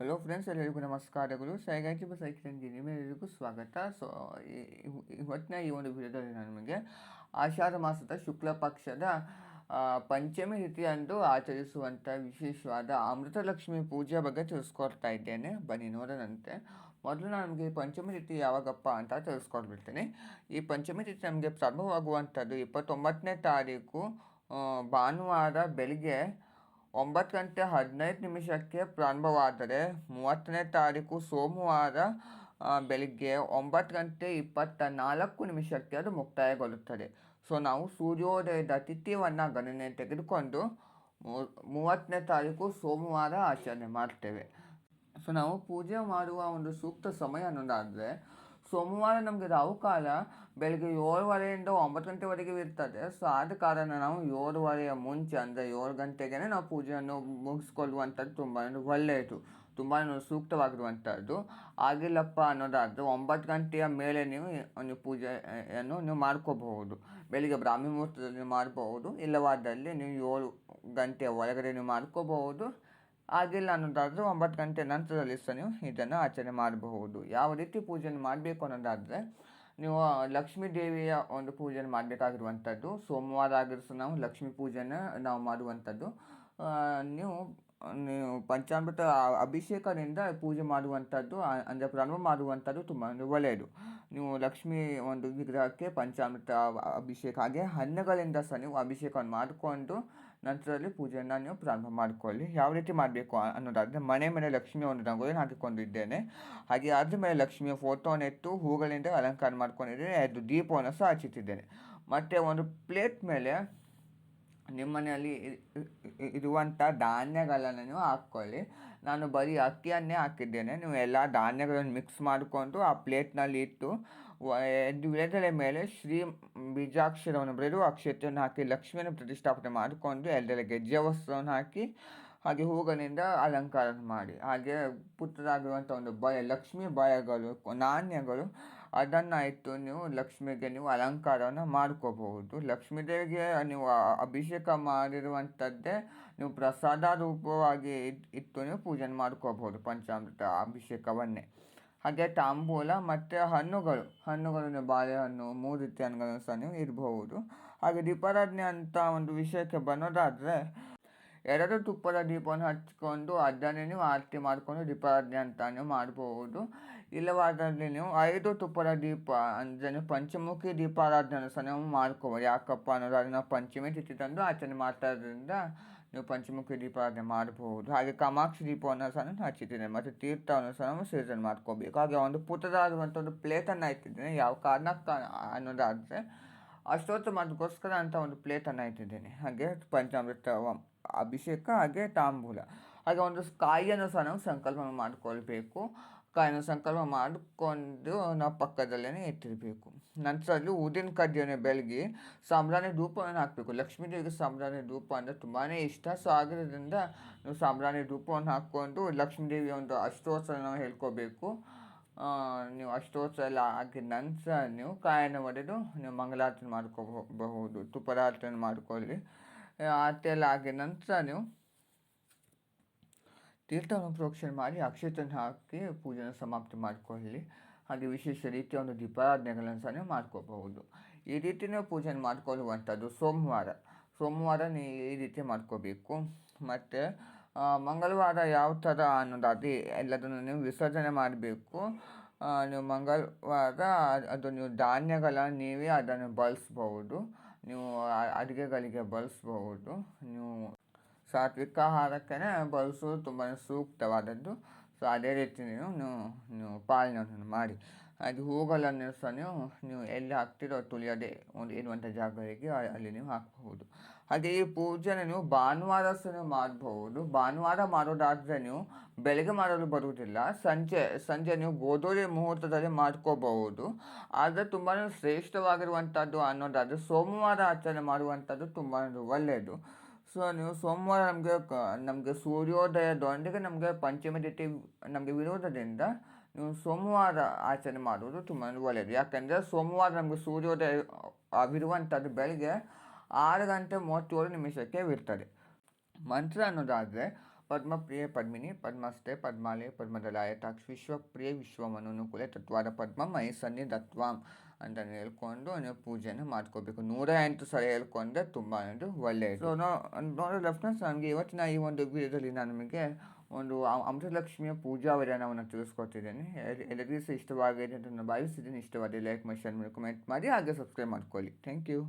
Friends ಎಲ್ಲರಿಗೂ ನಮಸ್ಕಾರಗಳು. ಸೈಗಾಜಿ cycle ನಿಮ್ಮೆಲ್ಲರಿಗೂ ಸ್ವಾಗತ. ಸೊ ಇವತ್ತಿನ ಈ ಒಂದು ವಿಡಿಯೋದಲ್ಲಿ ನಿಮಗೆ ಆಷಾಢ ಮಾಸದ ಶುಕ್ಲ ಪಕ್ಷದ ಪಂಚಮಿ ತಿಥಿಯಂದು ಆಚರಿಸುವಂಥ ವಿಶೇಷವಾದ ಅಮೃತಲಕ್ಷ್ಮಿ ಪೂಜೆ ಬಗ್ಗೆ ತಿಳಿಸ್ಕೊಡ್ತಾ ಇದ್ದೇನೆ. ಬನ್ನಿ ನೋಡೋಣಂತೆ. ಮೊದಲು ನಮಗೆ ಪಂಚಮಿ ರೀತಿ ಯಾವಾಗಪ್ಪ ಅಂತ ತಿಳಿಸ್ಕೊಡ್ಬಿಡ್ತೇನೆ. ಈ ಪಂಚಮಿ ತಿಥಿ ನಮಗೆ ಪ್ರಾರಂಭವಾಗುವಂಥದ್ದು ಇಪ್ಪತ್ತೊಂಬತ್ತನೇ ತಾರೀಕು ಭಾನುವಾರ ಬೆಳಿಗ್ಗೆ ಒಂಬತ್ತು ಗಂಟೆ ಹದಿನೈದು ನಿಮಿಷಕ್ಕೆ ಪ್ರಾರಂಭವಾದರೆ ಮೂವತ್ತನೇ ತಾರೀಕು ಸೋಮವಾರ ಬೆಳಿಗ್ಗೆ ಒಂಬತ್ತು ಗಂಟೆ ಇಪ್ಪತ್ತ ನಾಲ್ಕು ನಿಮಿಷಕ್ಕೆ ಅದು ಮುಕ್ತಾಯಗೊಳ್ಳುತ್ತದೆ. ಸೊ, ನಾವು ಸೂರ್ಯೋದಯದ ತಿಥಿಯನ್ನು ಗಣನೆ ತೆಗೆದುಕೊಂಡು ಮೂವತ್ತನೇ ತಾರೀಕು ಸೋಮವಾರ ಆಚರಣೆ ಮಾಡ್ತೇವೆ. ಸೊ, ನಾವು ಪೂಜೆ ಮಾಡುವ ಒಂದು ಸೂಕ್ತ ಸಮಯ ಅನ್ನೋದಾದರೆ ಸೋಮವಾರ ನಮಗೆ ರಾಹುಕಾಲ ಬೆಳಗ್ಗೆ ಏಳುವರೆಯಿಂದ ಒಂಬತ್ತು ಗಂಟೆವರೆಗೆ ಇರ್ತದೆ. ಸೊ ಆದ ಕಾರಣ ನಾವು ಏಳುವರೆಯ ಮುಂಚೆ ಅಂದರೆ ಏಳು ಗಂಟೆಗೆ ನಾವು ಪೂಜೆಯನ್ನು ಮುಗಿಸ್ಕೊಳ್ಳುವಂಥದ್ದು ತುಂಬ ಒಳ್ಳೆಯದು. ತುಂಬ ಸೂಕ್ತವಾಗಿರುವಂಥದ್ದು. ಆಗಿಲ್ಲಪ್ಪ ಅನ್ನೋದಾದರೆ ಒಂಬತ್ತು ಗಂಟೆಯ ಮೇಲೆ ನೀವು ಒಂದು ಪೂಜೆಯನ್ನು ನೀವು ಮಾಡ್ಕೋಬಹುದು. ಬೆಳಿಗ್ಗೆ ಬ್ರಾಹ್ಮಿ ಮುಹೂರ್ತದಲ್ಲಿ ಮಾಡಬಹುದು. ಇಲ್ಲವಾದಲ್ಲಿ ನೀವು ಏಳು ಗಂಟೆಯ ಒಳಗಡೆ ನೀವು ಮಾಡ್ಕೋಬಹುದು. ಆಗಿಲ್ಲ ಅನ್ನೋದಾದರೆ ಒಂಬತ್ತು ಗಂಟೆ ನಂತರದಲ್ಲಿ ಸಹ ನೀವು ಇದನ್ನು ಆಚರಣೆ ಮಾಡಬಹುದು. ಯಾವ ರೀತಿ ಪೂಜೆಯನ್ನು ಮಾಡಬೇಕು ಅನ್ನೋದಾದರೆ ನೀವು ಲಕ್ಷ್ಮೀ ದೇವಿಯ ಒಂದು ಪೂಜೆಯನ್ನು ಮಾಡಬೇಕಾಗಿರುವಂಥದ್ದು, ಸೋಮವಾರ ಆಗಿರೋ ಸಹ ನಾವು ಲಕ್ಷ್ಮೀ ಪೂಜೆನ ನಾವು ಮಾಡುವಂಥದ್ದು. ನೀವು ನೀವು ಪಂಚಾಮೃತ ಅಭಿಷೇಕದಿಂದ ಪೂಜೆ ಮಾಡುವಂಥದ್ದು ಅಂದರೆ ಪ್ರಾರಂಭ ಮಾಡುವಂಥದ್ದು ತುಂಬ ಒಳ್ಳೆಯದು. ನೀವು ಲಕ್ಷ್ಮಿ ಒಂದು ವಿಗ್ರಹಕ್ಕೆ ಪಂಚಾಮೃತ ಅಭಿಷೇಕ, ಹಾಗೆ ಹಣ್ಣುಗಳಿಂದ ಸಹ ನೀವು ಅಭಿಷೇಕವನ್ನು ಮಾಡಿಕೊಂಡು ನಂತರದಲ್ಲಿ ಪೂಜೆಯನ್ನು ನೀವು ಪ್ರಾರಂಭ ಮಾಡಿಕೊಳ್ಳಿ. ಯಾವ ರೀತಿ ಮಾಡಬೇಕು ಅನ್ನೋದಾದರೆ ಮನೆ ಮೇಲೆ ಲಕ್ಷ್ಮಿಯ ಒಂದು ರಂಗೋಲಿ ಹಾಕಿಕೊಂಡಿದ್ದೇನೆ. ಹಾಗೆ ಅದ್ರ ಮೇಲೆ ಲಕ್ಷ್ಮಿಯ ಫೋಟೋನ ಇಟ್ಟು ಹೂಗಳಿಂದ ಅಲಂಕಾರ ಮಾಡ್ಕೊಂಡಿದ್ದೇನೆ. ಅದು ದೀಪವನ್ನು ಸಹ ಹಚ್ಚುತ್ತಿದ್ದೇನೆ ಮತ್ತು ಒಂದು ಪ್ಲೇಟ್ ಮೇಲೆ ನಿಮ್ಮ ಮನೆಯಲ್ಲಿ ಇ- ಇ- ಇರುವಂಥ ಧಾನ್ಯಗಳನ್ನು ನೀವು ಹಾಕ್ಕೊಳ್ಳಿ. ನಾನು ಬರೀ ಅಕ್ಕಿಯನ್ನೇ ಹಾಕಿದ್ದೇನೆ. ನೀವು ಎಲ್ಲ ಧಾನ್ಯಗಳನ್ನು ಮಿಕ್ಸ್ ಮಾಡಿಕೊಂಡು ಆ ಪ್ಲೇಟ್ನಲ್ಲಿ ಇಟ್ಟು ವಿಳೆದೆಲೆ ಮೇಲೆ ಶ್ರೀ ಬೀಜಾಕ್ಷರವನ್ನು ಬರೆದು ಅಕ್ಷತೆಯನ್ನು ಹಾಕಿ, ಲಕ್ಷ್ಮಿಯನ್ನು ಪ್ರತಿಷ್ಠಾಪನೆ ಮಾಡಿಕೊಂಡು ಎಲ್ಲೆಡೆ ಗೆಜ್ಜೆ ವಸ್ತ್ರವನ್ನು ಹಾಕಿ, ಹಾಗೆ ಹೂಗಳಿಂದ ಅಲಂಕಾರ ಮಾಡಿ. ಹಾಗೆ ಪುತ್ರರಾಗಿರುವಂಥ ಒಂದು ಬಯ, ಲಕ್ಷ್ಮಿ ಬಯಗಳು, ನಾಣ್ಯಗಳು ಅದನ್ನು ಇಟ್ಟು ನೀವು ಲಕ್ಷ್ಮಿಗೆ ನೀವು ಅಲಂಕಾರವನ್ನು ಮಾಡ್ಕೋಬಹುದು. ಲಕ್ಷ್ಮೀ ದೇವಿಗೆ ನೀವು ಅಭಿಷೇಕ ಮಾಡಿರುವಂಥದ್ದೇ ನೀವು ಪ್ರಸಾದ ರೂಪವಾಗಿ ಇಟ್- ಇಟ್ಟು ನೀವು ಪೂಜೆ ಮಾಡ್ಕೋಬಹುದು ಪಂಚಾಮೃತ ಅಭಿಷೇಕವನ್ನೇ. ಹಾಗೆ ತಾಂಬೂಲ ಮತ್ತು ಹಣ್ಣುಗಳು. ಹಣ್ಣುಗಳು ನೀವು ಬಾಳೆಹಣ್ಣು ಮೂರು ರೀತಿಯ ಹಣ್ಣುಗಳನ್ನು ಸಹ ನೀವು ಇರಬಹುದು. ಹಾಗೆ ದೀಪಾರಾಧನೆ ಅಂತ ಒಂದು ವಿಷಯಕ್ಕೆ ಬನ್ನೋದಾದರೆ ಎರಡು ತುಪ್ಪದ ದೀಪವನ್ನು ಹಚ್ಕೊಂಡು ಅದನ್ನೇ ನೀವು ಆರತಿ ಮಾಡಿಕೊಂಡು ದೀಪಾರಾಧನೆ ಅಂತ ಮಾಡಬಹುದು. ಇಲ್ಲವಾದಲ್ಲಿ ನೀವು ಐದು ತುಪ್ಪದ ದೀಪ ಅಂದರೆ ಪಂಚಮುಖಿ ದೀಪಾರಾಧನೆ ಸಹ ನೀವು ಮಾಡ್ಕೋಬೋದು ಯಾಕಪ್ಪ ಅನ್ನೋದಾದ್ರೆ ನಾವು ಪಂಚಮಿ ತಿಥಿ ತಂದು ಆಚರಣೆ ಮಾಡ್ತಾ ಇರೋದ್ರಿಂದ ನೀವು ಪಂಚಮುಖಿ ದೀಪಾರಾಧನೆ ಮಾಡಬಹುದು ಹಾಗೆ ಕಾಮಾಕ್ಷಿ ದೀಪವನ್ನು ಸಹ ನಾನು ಹಚ್ಚಿದ್ದೇನೆ ಮತ್ತು ತೀರ್ಥವನ್ನು ಸಹ ನಾವು ಸೃಜನ್ ಮಾಡ್ಕೋಬೇಕು ಹಾಗೆ ಒಂದು ಪುಟ್ಟದಾಗಿರುವಂಥ ಒಂದು ಪ್ಲೇಟನ್ನು ಇಟ್ಟಿದ್ದೇನೆ ಯಾವ ಕಾರಣಕ್ಕೆ ಅನ್ನೋದಾದರೆ ಅಷ್ಟೊತ್ತು ಅದಕ್ಕೋಸ್ಕರ ಅಂತ ಒಂದು ಪ್ಲೇಟನ್ನು ಇಟ್ಟಿದ್ದೇನೆ ಹಾಗೆ ಪಂಚಾಮೃತ ಅಭಿಷೇಕ ಹಾಗೆ ತಾಂಬೂಲ ಹಾಗೆ ಒಂದು ಕಾಯಿಯನ್ನು ಸಹ ನಾವು ಸಂಕಲ್ಪ ಮಾಡಿಕೊಳ್ಬೇಕು ಕಾಯನ್ನು ಸಂಕಲ್ಪ ಮಾಡಿಕೊಂಡು ನಾವು ಪಕ್ಕದಲ್ಲೇ ಇಟ್ಟಿರಬೇಕು ನಂತರದಲ್ಲಿ ಊದಿನ ಕಡ್ಡಿಯನ್ನು ಬೆಳಗಿ ಸಾಂಬ್ರಾಣಿ ಧೂಪವನ್ನು ಹಾಕಬೇಕು ಲಕ್ಷ್ಮೀ ದೇವಿಗೆ ಸಾಂಬ್ರಾಣಿ ಧೂಪ ಅಂದರೆ ತುಂಬಾ ಇಷ್ಟ ಸೊ ಆಗಿರೋದ್ರಿಂದ ನೀವು ಸಾಂಬ್ರಾಣಿ ಧೂಪವನ್ನು ಹಾಕ್ಕೊಂಡು ಲಕ್ಷ್ಮೀ ದೇವಿಯ ಒಂದು ಅಷ್ಟೋತ್ಸವ ನಾವು ಹೇಳ್ಕೋಬೇಕು ನೀವು ಅಷ್ಟೋತ್ಸವ ಎಲ್ಲ ಹಾಕಿದ ನಂತರ ನೀವು ಕಾಯನ್ನು ಒಡೆದು ನೀವು ಮಂಗಳಾರತಿ ಮಾಡ್ಕೋಬಹುದು ತುಪ್ಪದಾರತಿಯನ್ನು ಮಾಡ್ಕೊಳ್ಳಿ ಆರತಿ ಎಲ್ಲ ಆಗಿದ ನಂತರ ನೀವು ತೀರ್ಥವನ್ನು ಪ್ರೋಕ್ಷಣೆ ಮಾಡಿ ಅಕ್ಷತನ ಹಾಕಿ ಪೂಜೆನ ಸಮಾಪ್ತಿ ಮಾಡಿಕೊಳ್ಳಿ. ಹಾಗೆ ವಿಶೇಷ ರೀತಿಯ ಒಂದು ದೀಪಾರಾಧನೆಗಳನ್ನು ಸಹ ಮಾಡ್ಕೋಬಹುದು. ಈ ರೀತಿಯೂ ಪೂಜೆಯನ್ನು ಮಾಡ್ಕೊಳ್ಳುವಂಥದ್ದು ಸೋಮವಾರ. ಸೋಮವಾರ ನೀ ಈ ರೀತಿ ಮಾಡ್ಕೋಬೇಕು. ಮತ್ತು ಮಂಗಳವಾರ ಯಾವ ಥರ ಅನ್ನೋದಾದರೆ ಎಲ್ಲದನ್ನು ನೀವು ವಿಸರ್ಜನೆ ಮಾಡಬೇಕು. ನೀವು ಮಂಗಳವಾರ ಅದು ನೀವು ಧಾನ್ಯಗಳನ್ನು ನೀವೇ ಅದನ್ನು ಬಳಸ್ಬಹುದು. ನೀವು ಅಡುಗೆಗಳಿಗೆ ಬಳಸ್ಬಹುದು. ನೀವು ಸಾತ್ವಿಕ ಆಹಾರಕ್ಕೆ ಬಳಸೋದು ತುಂಬಾ ಸೂಕ್ತವಾದದ್ದು. ಸೊ ಅದೇ ರೀತಿ ನೀವು ನೀವು ಪಾಲನೆಯನ್ನು ಮಾಡಿ. ಅದು ಹೂಗಳನ್ನು ಸಹ ನೀವು ನೀವು ಎಲ್ಲಿ ಹಾಕ್ತಿರೋ ತುಳಿಯೋದೇ ಒಂದು ಇರುವಂಥ ಜಾಗಗಳಿಗೆ ಅಲ್ಲಿ ನೀವು ಹಾಕಬಹುದು. ಹಾಗೆ ಈ ಪೂಜೆನ ನೀವು ಭಾನುವಾರ ಸಹ ನೀವು ಮಾಡಬಹುದು. ಭಾನುವಾರ ಮಾಡೋದಾದರೆ ನೀವು ಬೆಳಗ್ಗೆ ಮಾಡಲು ಬರುವುದಿಲ್ಲ. ಸಂಜೆ ಸಂಜೆ ನೀವು ಗೋದೋರಿ ಮುಹೂರ್ತದಲ್ಲಿ ಮಾಡ್ಕೋಬಹುದು. ಆದರೆ ತುಂಬಾ ಶ್ರೇಷ್ಠವಾಗಿರುವಂಥದ್ದು ಅನ್ನೋದಾದರೆ ಸೋಮವಾರ ಆಚರಣೆ ಮಾಡುವಂಥದ್ದು ತುಂಬ ಒಳ್ಳೆಯದು. ಸೊ ನೀವು ಸೋಮವಾರ ನಮಗೆ ಕ, ನಮಗೆ ಸೂರ್ಯೋದಯದೊಂದಿಗೆ ನಮಗೆ ಪಂಚಮಿ ತಿಥಿ ನಮಗೆ ವಿರೋಧದಿಂದ ನೀವು ಸೋಮವಾರ ಆಚರಣೆ ಮಾಡುವುದು ತುಂಬ ಒಳ್ಳೆಯದು. ಯಾಕೆಂದರೆ ಸೋಮವಾರ ನಮಗೆ ಸೂರ್ಯೋದಯ ಆಗಿರುವಂಥದ್ದು ಬೆಳಗ್ಗೆ ಆರು ಗಂಟೆ ಮೂವತ್ತೇಳು ನಿಮಿಷಕ್ಕೆ ಇರ್ತದೆ. ಮಂತ್ರ ಅನ್ನೋದಾದರೆ ಪದ್ಮಪ್ರಿಯೆ ಪದ್ಮಿನಿ ಪದ್ಮಸ್ತೆ ಪದ್ಮಾಲಯ, ಪದ್ಮದಲಾಯ ತಾಕ್ಷ ವಿಶ್ವಮನನು ಕುಲೆ ತತ್ವಾದ ಪದ್ಮ ಮೈ ಸನ್ನಿಧತ್ವಾಂ ಅಂತ ಹೇಳ್ಕೊಂಡು ನೀವು ಪೂಜೆನ ಮಾಡ್ಕೋಬೇಕು. ನೂರ ಎಂಟು ಸಲ ಹೇಳ್ಕೊಂಡ್ರೆ ತುಂಬ ಅನ್ನೋದು ಒಳ್ಳೆಯದು. ಸೊ ನೋಡೋಲ್ಲ ಫ್ರೆಂಡ್ಸ್ ನನಗೆ ಇವತ್ತಿನ ಈ ಒಂದು ವಿಡಿಯೋದಲ್ಲಿ ನಾನು ನಿಮಗೆ ಒಂದು ಅಮೃತಲಕ್ಷ್ಮಿಯ ಪೂಜಾ ವಿಧಾನವನ್ನು ತಿಳಿಸ್ಕೊತಿದ್ದೇನೆ ಎಲ್- ಎಲ್ಲರಿಗೂ ಸಹ ಇಷ್ಟವಾಗಿದೆ ಅಂತ ನಾನು ಭಾವಿಸಿದ್ದೀನಿ ಇಷ್ಟವಾದ ಲೈಕ್ ಮಾಡಿ, ಶೇರ್ ಮಾಡಿ, ಕಮೆಂಟ್ ಮಾಡಿ, ಹಾಗೆ ಸಬ್ಸ್ಕ್ರೈಬ್ ಮಾಡ್ಕೊಳ್ಳಿ. Thank you.